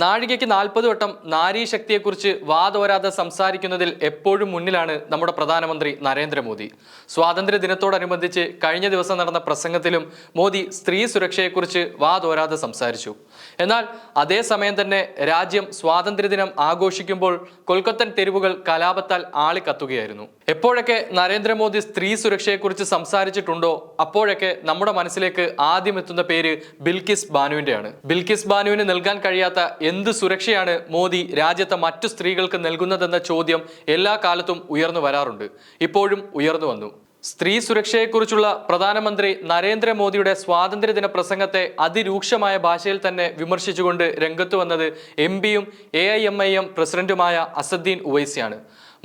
നാഴികയ്ക്ക് നാൽപ്പത് വട്ടം നാരീശക്തിയെക്കുറിച്ച് വാദോരാതെ സംസാരിക്കുന്നതിൽ എപ്പോഴും മുന്നിലാണ് നമ്മുടെ പ്രധാനമന്ത്രി നരേന്ദ്രമോദി. സ്വാതന്ത്ര്യ ദിനത്തോടനുബന്ധിച്ച് കഴിഞ്ഞ ദിവസം നടന്ന പ്രസംഗത്തിലും മോദി സ്ത്രീ സുരക്ഷയെക്കുറിച്ച് വാദോരാതെ സംസാരിച്ചു. എന്നാൽ അതേസമയം തന്നെ രാജ്യം സ്വാതന്ത്ര്യദിനം ആഘോഷിക്കുമ്പോൾ കൊൽക്കത്തൻ തെരുവുകൾ കലാപത്താൽ ആളിക്കത്തുകയായിരുന്നു. എപ്പോഴൊക്കെ നരേന്ദ്രമോദി സ്ത്രീ സുരക്ഷയെക്കുറിച്ച് സംസാരിച്ചിട്ടുണ്ടോ അപ്പോഴൊക്കെ നമ്മുടെ മനസ്സിലേക്ക് ആദ്യം എത്തുന്ന പേര് ബിൽക്കിസ് ബാനുവിന്റെയാണ്. ബിൽക്കിസ് ബാനുവിന് നൽകാൻ കഴിയാത്ത എന്ത് സുരക്ഷയാണ് മോദി രാജ്യത്തെ മറ്റു സ്ത്രീകൾക്ക് നൽകുന്നതെന്ന ചോദ്യം എല്ലാ കാലത്തും ഉയർന്നു വരാറുണ്ട്. ഇപ്പോഴും ഉയർന്നു വന്നു. സ്ത്രീ സുരക്ഷയെക്കുറിച്ചുള്ള പ്രധാനമന്ത്രി നരേന്ദ്രമോദിയുടെ സ്വാതന്ത്ര്യദിന പ്രസംഗത്തെ അതിരൂക്ഷമായ ഭാഷയിൽ തന്നെ വിമർശിച്ചുകൊണ്ട് രംഗത്ത് വന്നത് എം പിയും A I M I M പ്രസിഡന്റുമായ അസദ്ദീൻ ഉവൈസിയാണ്.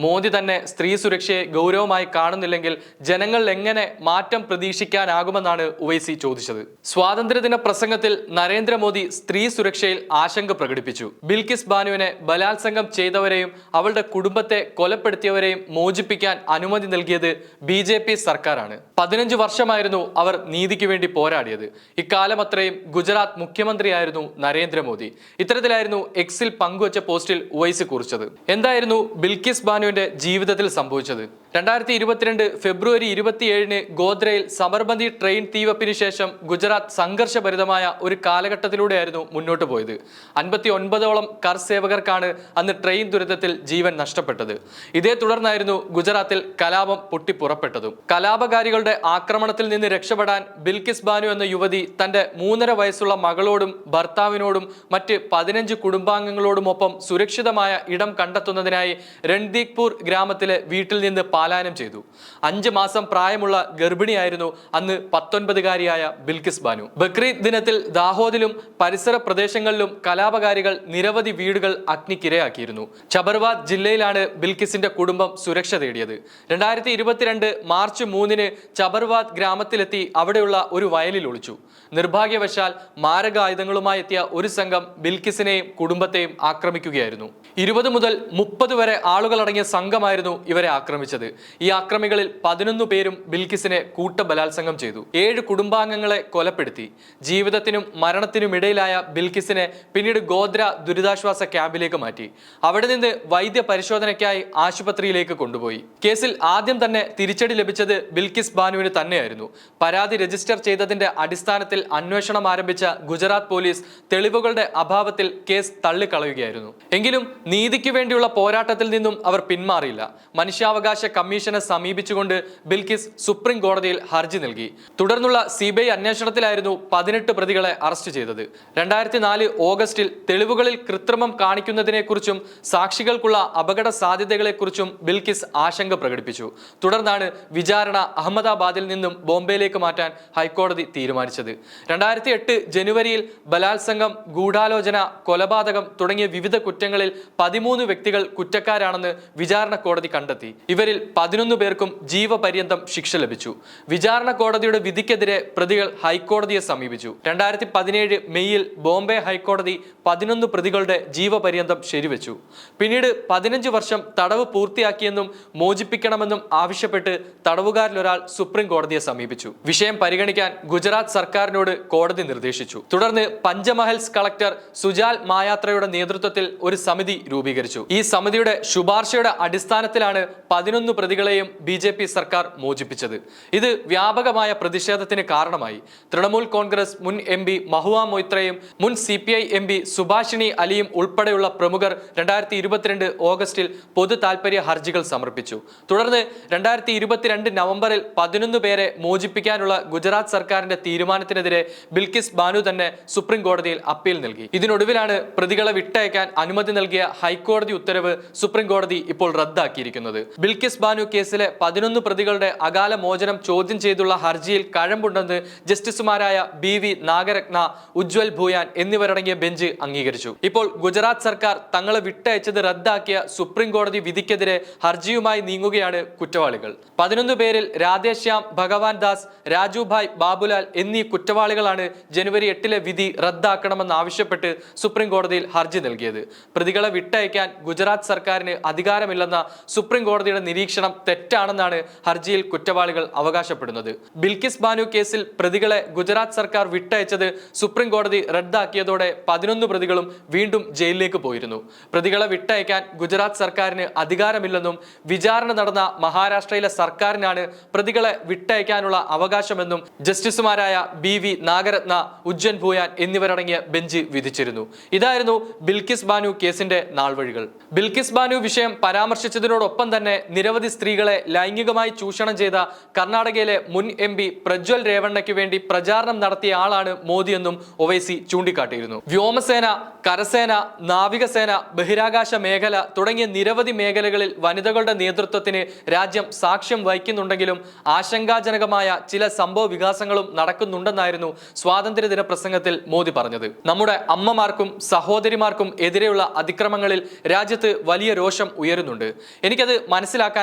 മോദി തന്നെ സ്ത്രീ സുരക്ഷയെ ഗൗരവമായി കാണുന്നില്ലെങ്കിൽ ജനങ്ങൾ എങ്ങനെ മാറ്റം പ്രതീക്ഷിക്കാനാകുമെന്നാണ് ഉവൈസി ചോദിച്ചത്. സ്വാതന്ത്ര്യദിന പ്രസംഗത്തിൽ നരേന്ദ്രമോദി സ്ത്രീ സുരക്ഷയിൽ ആശങ്ക പ്രകടിപ്പിച്ചു. ബിൽക്കിസ് ബാനുവിനെ ബലാത്സംഗം ചെയ്തവരെയും അവളുടെ കുടുംബത്തെ കൊലപ്പെടുത്തിയവരെയും മോചിപ്പിക്കാൻ അനുമതി നൽകിയത് ബി ജെ പി സർക്കാരാണ്. പതിനഞ്ച് വർഷമായിരുന്നു അവർ നീതിക്ക് വേണ്ടി പോരാടിയത്. ഇക്കാലം അത്രയും ഗുജറാത്ത് മുഖ്യമന്ത്രിയായിരുന്നു നരേന്ദ്രമോദി. ഇത്തരത്തിലായിരുന്നു എക്സിൽ പങ്കുവച്ച പോസ്റ്റിൽ ഉവൈസി കുറിച്ചത്. എന്തായിരുന്നു ബിൽക്കിസ് ബാനുവിന്റെ ജീവിതത്തിൽ സംഭവിച്ചത്. രണ്ടായിരത്തി ഇരുപത്തിരണ്ട് ഫെബ്രുവരി ഇരുപത്തിയേഴിന് ഗോദ്രയിൽ സബർമതി ട്രെയിൻ തീവപ്പിന് ശേഷം ഗുജറാത്ത് സംഘർഷഭരിതമായ ഒരു കാലഘട്ടത്തിലൂടെയായിരുന്നു മുന്നോട്ട് പോയത്. അൻപത്തി ഒൻപതോളം കർസേവകർക്കാണ് അന്ന് ട്രെയിൻ ദുരിതത്തിൽ ജീവൻ നഷ്ടപ്പെട്ടത്. ഇതേ തുടർന്നായിരുന്നു ഗുജറാത്തിൽ കലാപം പൊട്ടിപ്പുറപ്പെട്ടതും. കലാപകാരികളുടെ ആക്രമണത്തിൽ നിന്ന് രക്ഷപ്പെടാൻ ബിൽകിസ് ബാനു എന്ന യുവതി തന്റെ മൂന്നര വയസ്സുള്ള മകളോടും ഭർത്താവിനോടും മറ്റ് പതിനഞ്ച് കുടുംബാംഗങ്ങളോടുമൊപ്പം സുരക്ഷിതമായ ഇടം കണ്ടെത്തുന്നതിനായി രൺദീക്പൂർ ഗ്രാമത്തിലെ വീട്ടിൽ നിന്ന് പാലായനം ചെയ്തു. അഞ്ച് മാസം പ്രായമുള്ള ഗർഭിണിയായിരുന്നു അന്ന് പത്തൊൻപതുകാരിയായ ബിൽക്കിസ് ബാനു. ബക്രീദ് ദിനത്തിൽ ദാഹോദിലും പരിസര പ്രദേശങ്ങളിലും കലാപകാരികൾ നിരവധി വീടുകൾ അഗ്നിക്കിരയാക്കിയിരുന്നു. ചബർവാദ് ജില്ലയിലാണ് ബിൽക്കിസിന്റെ കുടുംബം സുരക്ഷ തേടിയത്. രണ്ടായിരത്തി ഇരുപത്തിരണ്ട് മാർച്ച് മൂന്നിന് ചബർവാദ് ഗ്രാമത്തിലെത്തി അവിടെയുള്ള ഒരു വയലിൽ ഒളിച്ചു. നിർഭാഗ്യവശാൽ മാരകായുധങ്ങളുമായി എത്തിയ ഒരു സംഘം ബിൽക്കിസിനെയും കുടുംബത്തെയും ആക്രമിക്കുകയായിരുന്നു. ഇരുപത് മുതൽ മുപ്പത് വരെ ആളുകളടങ്ങിയ സംഘമായിരുന്നു ഇവരെ ആക്രമിച്ചത്. ഈ ആക്രമികളിൽ പതിനൊന്ന് പേരും ബിൽക്കിസിനെ കൂട്ടബലാത്സംഗം ചെയ്തു. ഏഴ് കുടുംബാംഗങ്ങളെ കൊലപ്പെടുത്തി. ജീവിതത്തിനും മരണത്തിനും ഇടയിലായ ബിൽക്കിസിനെ പിന്നീട് ഗോദ്ര ദുരിതാശ്വാസ ക്യാമ്പിലേക്ക് മാറ്റി. അവിടെ നിന്ന് വൈദ്യ പരിശോധനയ്ക്കായി ആശുപത്രിയിലേക്ക് കൊണ്ടുപോയി. കേസിൽ ആദ്യം തന്നെ തിരിച്ചടി ലഭിച്ചത് ബിൽക്കിസ് ബാനുവിന് തന്നെയായിരുന്നു. പരാതി രജിസ്റ്റർ ചെയ്തതിന്റെ അടിസ്ഥാനത്തിൽ അന്വേഷണം ആരംഭിച്ച ഗുജറാത്ത് പോലീസ് തെളിവുകളുടെ അഭാവത്തിൽ കേസ് തള്ളിക്കളയുകയായിരുന്നു. എങ്കിലും നീതിക്ക് വേണ്ടിയുള്ള പോരാട്ടത്തിൽ നിന്നും അവർ പിന്മാറിയില്ല. മനുഷ്യാവകാശ കമ്മീഷനെ സമീപിച്ചുകൊണ്ട് ബിൽക്കിസ് സുപ്രീം കോടതിയിൽ ഹർജി നൽകി. തുടർന്നുള്ള സി ബി ഐ അന്വേഷണത്തിലായിരുന്നു പതിനെട്ട് പ്രതികളെ അറസ്റ്റ് ചെയ്തത്. രണ്ടായിരത്തി നാല് ഓഗസ്റ്റിൽ തെളിവുകളിൽ കൃത്രിമം കാണിക്കുന്നതിനെക്കുറിച്ചും സാക്ഷികൾക്കുള്ള അപകട സാധ്യതകളെക്കുറിച്ചും ബിൽക്കിസ് ആശങ്ക പ്രകടിപ്പിച്ചു. തുടർന്നാണ് വിചാരണ അഹമ്മദാബാദിൽ നിന്നും ബോംബെയിലേക്ക് മാറ്റാൻ ഹൈക്കോടതി തീരുമാനിച്ചത്. രണ്ടായിരത്തി എട്ട് ജനുവരിയിൽ ബലാത്സംഗം ഗൂഢാലോചന കൊലപാതകം തുടങ്ങിയ വിവിധ കുറ്റങ്ങളിൽ പതിമൂന്ന് വ്യക്തികൾ കുറ്റക്കാരാണെന്ന് വിചാരണ കോടതി കണ്ടെത്തി. ഇവരിൽ പതിനൊന്ന് പേർക്കും ജീവപര്യന്തം ശിക്ഷ ലഭിച്ചു. വിചാരണ കോടതിയുടെ വിധിക്കെതിരെ പ്രതികൾ ഹൈക്കോടതിയെ സമീപിച്ചു. രണ്ടായിരത്തി പതിനേഴ് മെയ്യിൽ ബോംബെ ഹൈക്കോടതി പതിനൊന്ന് പ്രതികളുടെ ജീവപര്യന്തം ശരിവെച്ചു. പിന്നീട് പതിനഞ്ച് വർഷം തടവ് പൂർത്തിയാക്കിയെന്നും മോചിപ്പിക്കണമെന്നും ആവശ്യപ്പെട്ട് തടവുകാരിലൊരാൾ സുപ്രീം കോടതിയെ സമീപിച്ചു. വിഷയം പരിഗണിക്കാൻ ഗുജറാത്ത് സർക്കാരിനോട് കോടതി നിർദ്ദേശിച്ചു. തുടർന്ന് പഞ്ചമഹൽസ് കളക്ടർ സുജാൽ മായാത്രയുടെ നേതൃത്വത്തിൽ ഒരു സമിതി രൂപീകരിച്ചു. ഈ സമിതിയുടെ ശുപാർശയുടെ അടിസ്ഥാനത്തിലാണ് പതിനൊന്ന് പ്രതികളെയും ബി ജെ പി സർക്കാർ മോചിപ്പിച്ചത്. ഇത് വ്യാപകമായ പ്രതിഷേധത്തിന് കാരണമായി. തൃണമൂൽ കോൺഗ്രസ് മുൻ എം പി മഹുവ മൊയ്ത്രയും മുൻ C P I M P Subhashini അലിയും ഉൾപ്പെടെയുള്ള പ്രമുഖർ രണ്ടായിരത്തി ഇരുപത്തിരണ്ട് ഓഗസ്റ്റിൽ പൊതു താൽപര്യ ഹർജികൾ സമർപ്പിച്ചു. തുടർന്ന് രണ്ടായിരത്തി ഇരുപത്തിരണ്ട് നവംബറിൽ പതിനൊന്ന് പേരെ മോചിപ്പിക്കാനുള്ള ഗുജറാത്ത് സർക്കാരിന്റെ തീരുമാനത്തിനെതിരെ ബിൽക്കിസ് ബാനു തന്നെ സുപ്രീം കോടതിയിൽ അപ്പീൽ നൽകി. ഇതിനൊടുവിലാണ് പ്രതികളെ വിട്ടയക്കാൻ അനുമതി നൽകിയ ഹൈക്കോടതി ഉത്തരവ് സുപ്രീം കോടതി ഇപ്പോൾ റദ്ദാക്കിയിരിക്കുന്നത്. ബിൽക്കിസ് ബാനു കേസിലെ പതിനൊന്ന് പ്രതികളുടെ അകാല മോചനം ചോദ്യം ചെയ്തുള്ള ഹർജിയിൽ കഴമ്പുണ്ടെന്ന് ജസ്റ്റിസുമാരായ ബി വി നാഗരത്ന ഉജ്വൽ ഭൂയാൻ എന്നിവരടങ്ങിയ ബെഞ്ച് അംഗീകരിച്ചു. ഇപ്പോൾ ഗുജറാത്ത് സർക്കാർ തങ്ങളെ വിട്ടയച്ചത് റദ്ദാക്കിയ സുപ്രീം കോടതി വിധിക്കെതിരെ ഹർജിയുമായി നീങ്ങുകയാണ് കുറ്റവാളികൾ. പതിനൊന്ന് പേരിൽ രാധേശ്യാം ഭഗവാൻ ദാസ് രാജുഭായ് ബാബുലാൽ എന്നീ കുറ്റവാളികളാണ് ജനുവരി എട്ടിലെ വിധി റദ്ദാക്കണമെന്നാവശ്യപ്പെട്ട് സുപ്രീം കോടതിയിൽ ഹർജി നൽകിയത്. പ്രതികളെ വിട്ടയക്കാൻ ഗുജറാത്ത് സർക്കാരിന് അധികാരമില്ലെന്ന സുപ്രീം കോടതിയുടെ നിരീക്ഷണം നിരീക്ഷണം തെറ്റാണെന്നാണ് ഹർജിയിൽ കുറ്റവാളികൾ അവകാശപ്പെടുന്നത്. ബിൽക്കിസ് ബാനു കേസിൽ പ്രതികളെ ഗുജറാത്ത് സർക്കാർ വിട്ടയച്ചത് സുപ്രീം കോടതി റദ്ദാക്കിയതോടെ പതിനൊന്ന് പ്രതികളും വീണ്ടും ജയിലിലേക്ക് പോയിരുന്നു. പ്രതികളെ വിട്ടയക്കാൻ ഗുജറാത്ത് സർക്കാരിന് അധികാരമില്ലെന്നും വിചാരണ നടന്ന മഹാരാഷ്ട്രയിലെ സർക്കാരിനാണ് പ്രതികളെ വിട്ടയക്കാനുള്ള അവകാശമെന്നും ജസ്റ്റിസുമാരായ ബി വി നാഗരത്ന ഉജ്ജൻ ഭൂയാൻ എന്നിവരടങ്ങിയ ബെഞ്ച് വിധിച്ചിരുന്നു. ഇതായിരുന്നു ബിൽക്കിസ് ബാനു കേസിന്റെ നാൾവഴികൾ. ബിൽക്കിസ് ബാനു വിഷയം പരാമർശിച്ചതിനോടൊപ്പം തന്നെ നിരവധി സ്ത്രീകളെ ലൈംഗികമായി ചൂഷണം ചെയ്ത കർണാടകയിലെ മുൻ എം പി പ്രജ്വൽ രേവണ്ണയ്ക്ക് വേണ്ടി പ്രചാരണം നടത്തിയ ആളാണ് മോദിയെന്നും ഒവൈസി ചൂണ്ടിക്കാട്ടിയിരുന്നു. വ്യോമസേന കരസേന നാവികസേന ബഹിരാകാശ മേഖല തുടങ്ങിയ നിരവധി മേഖലകളിൽ വനിതകളുടെ നേതൃത്വത്തിന് രാജ്യം സാക്ഷ്യം വഹിക്കുന്നുണ്ടെങ്കിലും ആശങ്കാജനകമായ ചില സംഭവ വികാസങ്ങളും നടക്കുന്നുണ്ടെന്നായിരുന്നു സ്വാതന്ത്ര്യദിന പ്രസംഗത്തിൽ മോദി പറഞ്ഞത്. നമ്മുടെ അമ്മമാർക്കും സഹോദരിമാർക്കും എതിരെയുള്ള അതിക്രമങ്ങളിൽ രാജ്യത്ത് വലിയ രോഷം ഉയരുന്നുണ്ട്. എനിക്കത്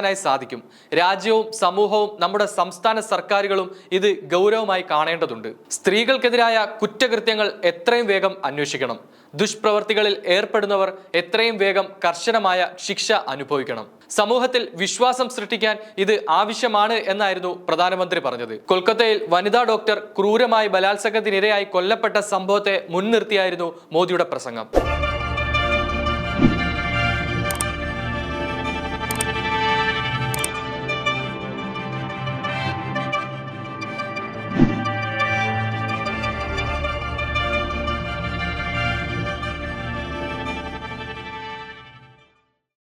മനസ്സിലാക്കാനായി സാധിക്കും. രാജ്യവും സമൂഹവും നമ്മുടെ സംസ്ഥാന സർക്കാരുകളും ഇത് ഗൗരവമായി കാണേണ്ടതുണ്ട്. സ്ത്രീകൾക്കെതിരായ കുറ്റകൃത്യങ്ങൾ എത്രയും വേഗം അന്വേഷിക്കണം. ദുഷ്പ്രവർത്തികളിൽ ഏർപ്പെടുന്നവർ എത്രയും വേഗം കർശനമായ ശിക്ഷ അനുഭവിക്കണം. സമൂഹത്തിൽ വിശ്വാസം സൃഷ്ടിക്കാൻ ഇത് ആവശ്യമാണ് എന്നായിരുന്നു പ്രധാനമന്ത്രി പറഞ്ഞത്. കൊൽക്കത്തയിൽ വനിതാ ഡോക്ടർ ക്രൂരമായി ബലാത്സംഗത്തിനിരയായി കൊല്ലപ്പെട്ട സംഭവത്തെ മുൻനിർത്തിയായിരുന്നു മോദിയുടെ പ്രസംഗം.